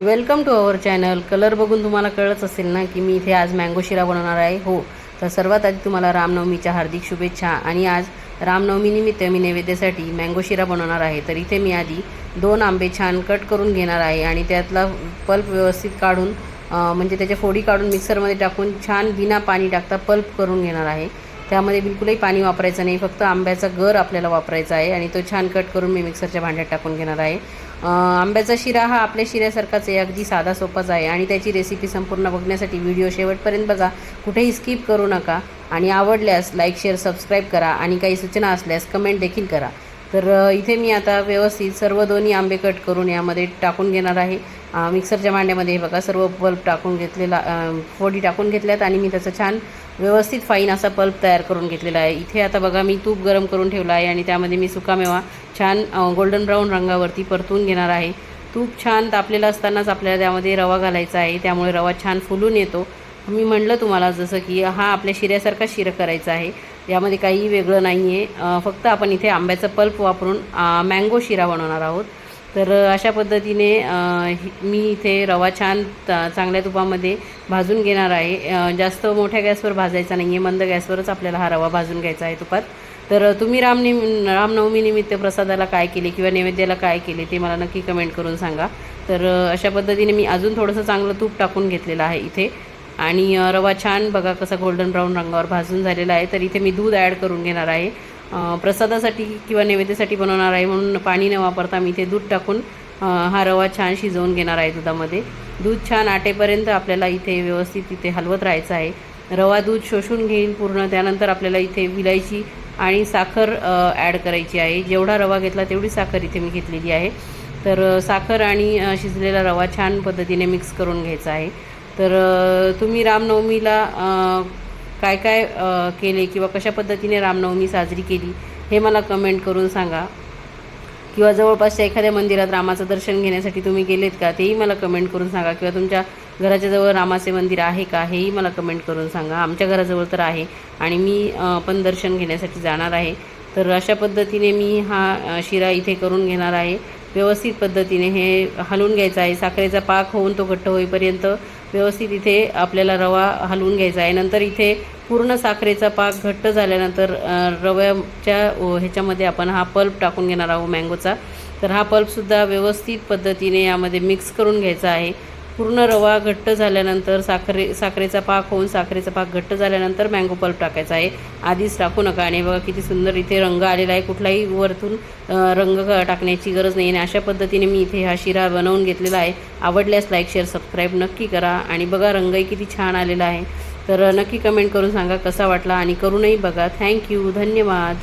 Welcome to our channel. Colour बघून तुम्हाला कळत असेल ना की मी इथे आज मँगो शिरा बनवणार आहे. हो तर सर्वात आधी तुम्हाला रामनवमीच्या हार्दिक शुभेच्छा आणि आज रामनवमीनिमित्त मी नैवेद्यासाठी मँगो शिरा बनवणार आहे. तर इथे मी आधी दोन आंबे छान कट करून घेणार आहे आणि त्यातला पल्प व्यवस्थित काढून म्हणजे त्याच्या फोडी काढून मिक्सरमध्ये टाकून छान बिना पाणी टाकता पल्प करून घेणार आहे. त्यामध्ये बिलकुलही पाणी वापरायचं नाही फक्त आंब्याचा गर आपल्याला वापरायचा आहे आणि तो छान कट करून मी मिक्सरच्या भांड्यात टाकून घेणार आहे. आंब्याचा शिरा हा आपल्या शिऱ्यासारखाच आहे अगदी साधा सोपाच आहे. आणि त्याची रेसिपी संपूर्ण बघण्यासाठी व्हिडिओ शेवटपर्यंत बघा. कुठेही स्किप करू नका. आणि आवडल्यास लाईक शेअर सबस्क्राईब करा. आणि काही सूचना असल्यास कमेंट देखील करा. तर इथे मी आता व्यवस्थित सर्व दोन्ही आंबे कट करून यामध्ये टाकून घेणार आहे. मिक्सरच्या भांड्यामध्ये हे बघा सर्व पल्प टाकून घेतलेला फोडी टाकून घेतल्यात आणि मी त्याचा छान व्यवस्थित फाईन असा पल्प तयार करून घेतलेला आहे. इथे आता बघा मी तूप गरम करून ठेवला आहे आणि त्यामध्ये मी सुकामेवा छान गोल्डन ब्राऊन रंगावरती परतून घेणार आहे. तूप छान तापलेलं असतानाच आपल्याला त्यामध्ये रवा घालायचा आहे. त्यामुळे रवा छान फुलून येतो. मी म्हणलं तुम्हाला जसं की हा आपल्या शिऱ्यासारखा शिरं करायचा आहे. यामध्ये काहीही वेगळं नाही आहे फक्त आपण इथे आंब्याचं पल्प वापरून मँगो शिरा बनवणार आहोत. तर अशा पद्धतीने मी इथे रवा छान चांगल्या तुपामध्ये भाजून घेणार आहे. जास्त मोठ्या गॅसवर भाजायचा नाही आहे मंद गॅसवरच आपल्याला हा रवा भाजून घ्यायचा आहे तुपात. तर तुम्ही रामनिम रामनवमीनिमित्त प्रसादाला काय केले किंवा नैवेद्याला काय केले ते मला नक्की कमेंट करून सांगा. तर अशा पद्धतीने मी अजून थोडंसं चांगलं तूप टाकून घेतलेलं आहे इथे. आणि रवा छान बघा कसा गोल्डन ब्राऊन रंगावर भाजून झालेला आहे. तर इथे मी दूध ॲड करून घेणार आहे. प्रसादासाठी किंवा नैवेद्यासाठी बनवणार आहे म्हणून पाणी न वापरता मी इथे दूध टाकून हा रवा छान शिजवून घेणार आहे दुधामध्ये. दूध छान आटेपर्यंत आपल्याला इथे व्यवस्थित इथे हलवत राहायचं आहे. रवा दूध शोषून घेईल पूर्ण त्यानंतर आपल्याला इथे विलायची आणि साखर ॲड करायची आहे. जेवढा रवा घेतला तेवढी साखर इथे मी घेतलेली आहे. तर साखर आणि शिजलेला रवा छान पद्धतीने मिक्स करून घ्यायचा आहे. तर तुम्ही रामनवमीला काय काय केले किंवा कशा पद्धतीने रामनवमी साजरी केली हे मला कमेंट करून सांगा. किंवा जवळपासच्या एखाद्या मंदिरात रामाचं दर्शन घेण्यासाठी तुम्ही गेलेत का तेही मला कमेंट करून सांगा. किंवा तुमच्या घराच्या जवळ रामाचे मंदिर आहे का हेही मला कमेंट करून सांगा. आमच्या घराजवळ तर आहे आणि मी पण दर्शन घेण्यासाठी जाणार आहे. तर अशा पद्धतीने मी हा शिरा इथे करून घेणार आहे. व्यवस्थित पद्धतीने हे हलवून घ्यायचं आहे. साखरेचा पाक होऊन तो घट्ट होईपर्यंत व्यवस्थित इथे आपल्याला रवा हलवून घ्यायचा आहे. नंतर इथे पूर्ण साखरेचा पाक घट्ट झाल्यानंतर रव्याच्या ह्याच्यामध्ये आपण हा पल्प टाकून घेणार आहोत मँगोचा. तर हा पल्पसुद्धा व्यवस्थित पद्धतीने यामध्ये मिक्स करून घ्यायचा आहे. पूर्ण रवा घट्ट झाल्यानंतर साखरे साखरेचा पाक होऊन साखरेचा पाक घट्ट झाल्यानंतर मँगो पल्प टाकायचा आहे. आधीच टाकू नका आणि बघा किती सुंदर इथे रंग आलेला आहे. कुठलाही वरतून रंग टाकण्याची गरज नाही. आणि अशा पद्धतीने मी इथे हा शिरा बनवून घेतलेला आहे. आवडल्यास लाईक शेअर सबस्क्राईब नक्की करा. आणि बघा रंगही किती छान आलेला आहे. तर नक्की कमेंट करून सांगा कसा वाटला आणि करूनही बघा. थँक्यू धन्यवाद.